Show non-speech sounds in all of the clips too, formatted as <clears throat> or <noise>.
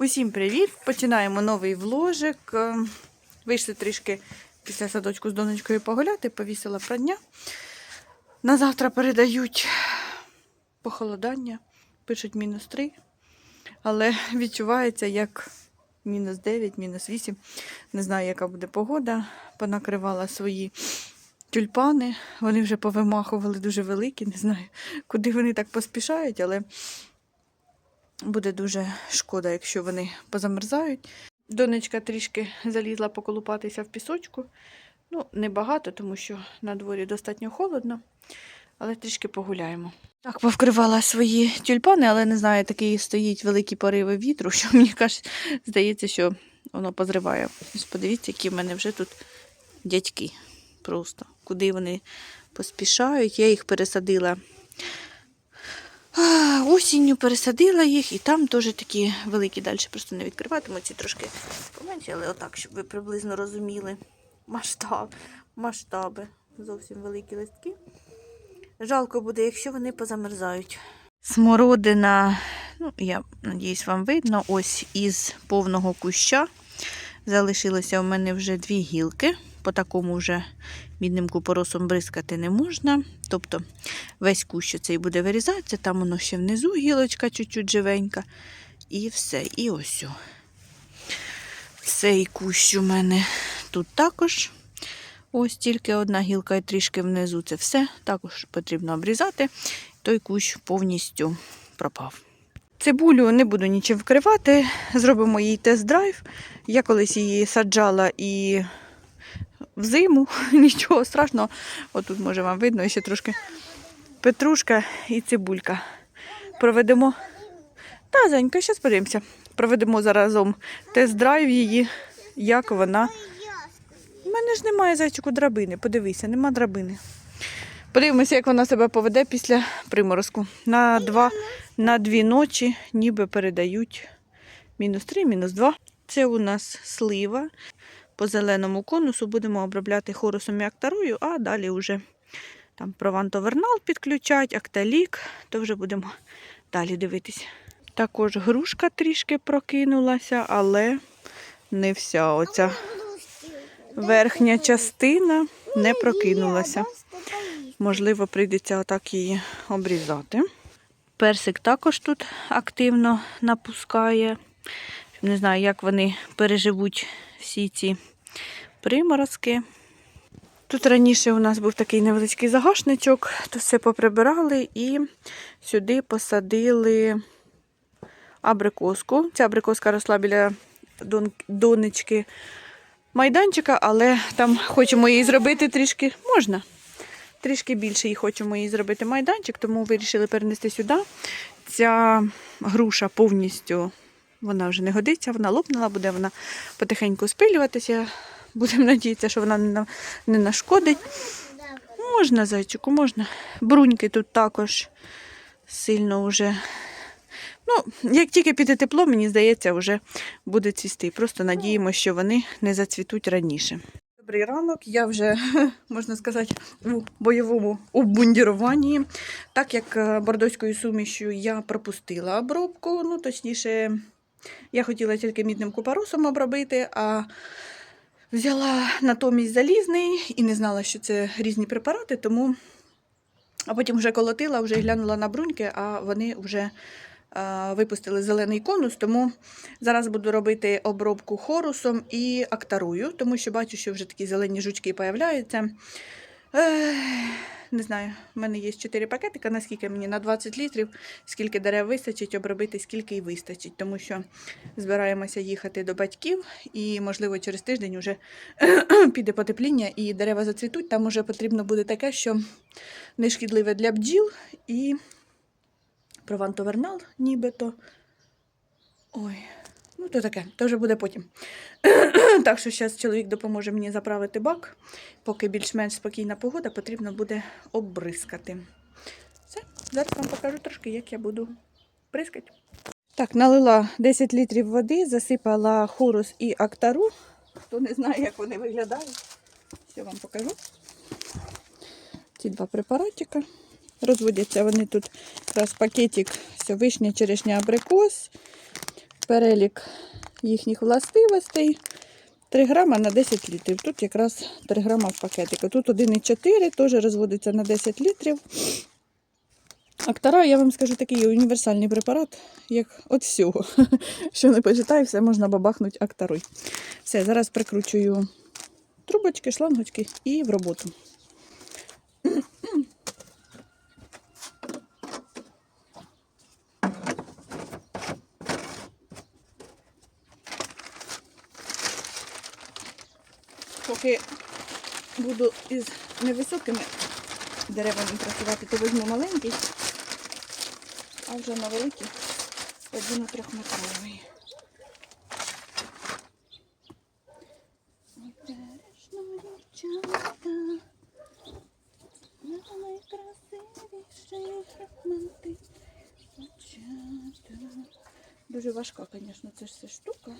Усім привіт! Починаємо новий вложик. Е, Вийшли трішки після садочку з донечкою погуляти, повісила прання. На завтра передають похолодання, пишуть мінус 3, але відчувається як мінус 9, мінус 8. Не знаю, яка буде погода. Понакривала свої тюльпани. Вони вже повимахували дуже великі. Не знаю, куди вони так поспішають, але буде дуже шкода, якщо вони позамерзають. Донечка трішки залізла поколупатися в пісочку. Ну, небагато, тому що на дворі достатньо холодно, але трішки погуляємо. Так, повкривала свої тюльпани, але не знаю, такий стоїть великі пориви вітру, <laughs> що мені каже, здається, що воно позриває. Подивіться, які в мене вже тут дядьки. Просто куди вони поспішають. Я їх пересадила Осінню пересадила їх, і там теж такі великі, далі просто не відкриватиму, ці трошки поменші, але отак, щоб ви приблизно розуміли масштаб, масштаби. Зовсім великі листки. Жалко буде, якщо вони позамерзають. Смородина, ну, я надіюсь, вам видно, ось із повного куща. Залишилося у мене вже дві гілки. По такому вже мідним купоросом бризкати не можна. Тобто весь кущ цей буде вирізатися, там воно ще внизу гілочка чуть-чуть живенька. І все. І ось. Цей кущ у мене тут також. Ось тільки одна гілка і трішки внизу це все. Також потрібно обрізати. Той кущ повністю пропав. Цибулю не буду нічим вкривати, зробимо їй тест-драйв. Я колись її саджала і взиму, <laughs> нічого страшного. Отут, може, вам видно, ще трошки петрушка і цибулька. Проведемо. Та, Зенька, зараз подивимося. Проведемо заразом тест-драйв її, як вона. У мене ж немає зайчику драбини. Подивися, нема драбини. Подивимося, як вона себе поведе після приморозку. На, два, на дві ночі ніби передають мінус 3, мінус 2. Це у нас слива. По зеленому конусу будемо обробляти хорусом і актарою, а далі вже там провантовернал підключать, акталік, то вже будемо далі дивитись. Також грушка трішки прокинулася, але не вся оця верхня частина не прокинулася. Можливо, прийдеться отак її обрізати. Персик також тут активно напускає. Не знаю, як вони переживуть всі ці приморозки. Тут раніше у нас був такий невеличкий загашничок, то все поприбирали і сюди посадили абрикоску. Ця абрикоска росла біля донечки майданчика, але там хочемо її зробити трішки можна. Трішки більше її хочемо її зробити майданчик, тому вирішили перенести сюди. Ця груша повністю вона вже не годиться, вона лопнула, буде вона потихеньку спилюватися. Будемо надіятися, що вона не нашкодить. Можна, зайчику, можна. Бруньки тут також сильно вже. Ну, як тільки піде тепло, мені здається, вже буде цвісти. Просто надіємося, що вони не зацвітуть раніше. Добрий ранок, я вже, <laughs> можна сказати, у бойовому обмундіруванні. Так як е, бордоською сумішю я пропустила обробку, ну, точніше, я хотіла тільки мідним купоросом обробити, а взяла натомість залізний і не знала, що це різні препарати, тому а потім вже колотила, вже глянула на бруньки, а вони вже е, випустили зелений конус, тому зараз буду робити обробку хорусом і актарую, тому що бачу, що вже такі зелені жучки появляються. Не знаю, в мене є 4 пакетика, наскільки мені на 20 літрів, скільки дерев вистачить, обробити, скільки й вистачить, тому що збираємося їхати до батьків, і, можливо, через тиждень вже <clears throat> піде потепління і дерева зацвітуть. Там вже потрібно буде таке, що не шкідливе для бджіл і провантовернал нібито. Ой, ну то таке, то вже буде потім. <clears throat> так що зараз чоловік допоможе мені заправити бак. Поки більш-менш спокійна погода, потрібно буде обрискати. Все, зараз вам покажу трошки, як я буду бризкати. Так, налила 10 літрів води, засипала хорус і актару. Хто не знає, як вони виглядають, я вам покажу. Ці два препаратика. Розводяться вони тут якраз пакетик, все, вишня, черешня, абрикос, перелік їхніх властивостей. 3 грама на 10 літрів. Тут якраз 3 грама в пакетику. Тут 1,4 теж розводиться на 10 літрів. Актара, я вам скажу, такий універсальний препарат, як от всього. <laughs> Що не почитаю, все можна бабахнути актарой. Все, зараз прикручую трубочки, шлангочки і в роботу. Поки буду із невисокими деревами працювати, то візьму маленький, а вже на великі одіну трьохметровий. Дуже важка, звісно, це ж ця штука.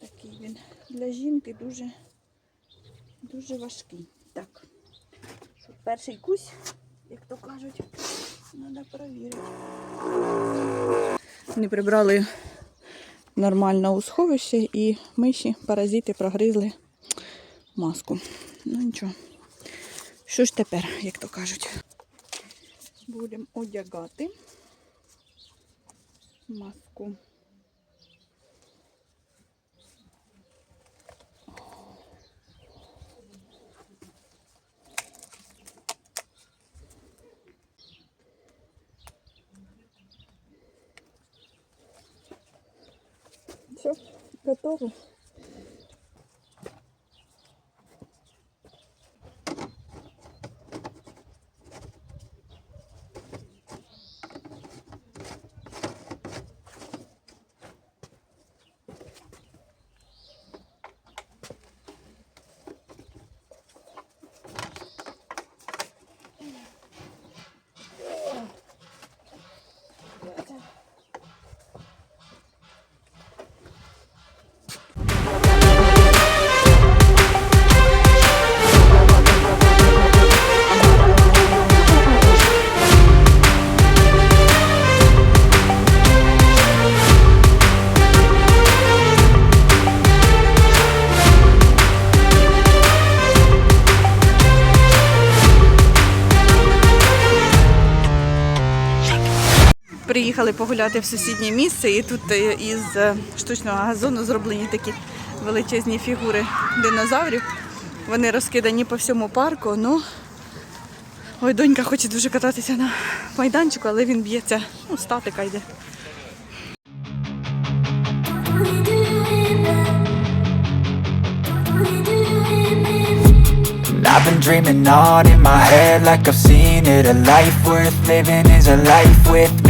Такий він для жінки дуже, дуже важкий. Так. Перший кусь, як то кажуть, треба перевірити. Вони прибрали нормально у сховище і миші, паразити прогризли маску. Ну нічого. Що ж тепер, як то кажуть? Будемо одягати маску. Все, готово. Приїхали погуляти в сусіднє місце, і тут е, із е, штучного газону зроблені такі величезні фігури динозаврів. Вони розкидані по всьому парку. Ну, ой, донька хоче дуже кататися на майданчику, але він б'ється. Ну, статика йде. I've been dreaming on in my head like I've seen it A life worth living is a life with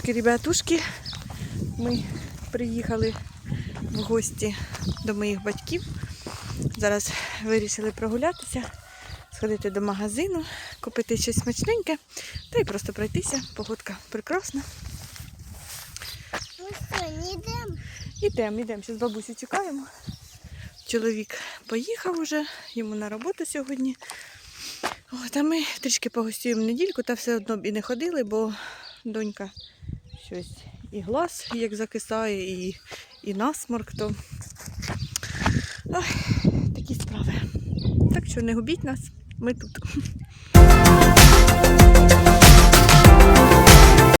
Хейловушки, ребятушки. Ми приїхали в гості до моїх батьків. Зараз вирішили прогулятися, сходити до магазину, купити щось смачненьке та й просто пройтися. Погодка прекрасна. Ну що, не йдемо? Ідемо, зараз бабусю чекаємо. Чоловік поїхав уже, йому на роботу сьогодні. От, а ми трішки погостюємо недільку, та все одно б і не ходили, бо донька щось і глаз як закисає, і, і насморк, то Ой, такі справи. Так що не губіть нас, ми тут.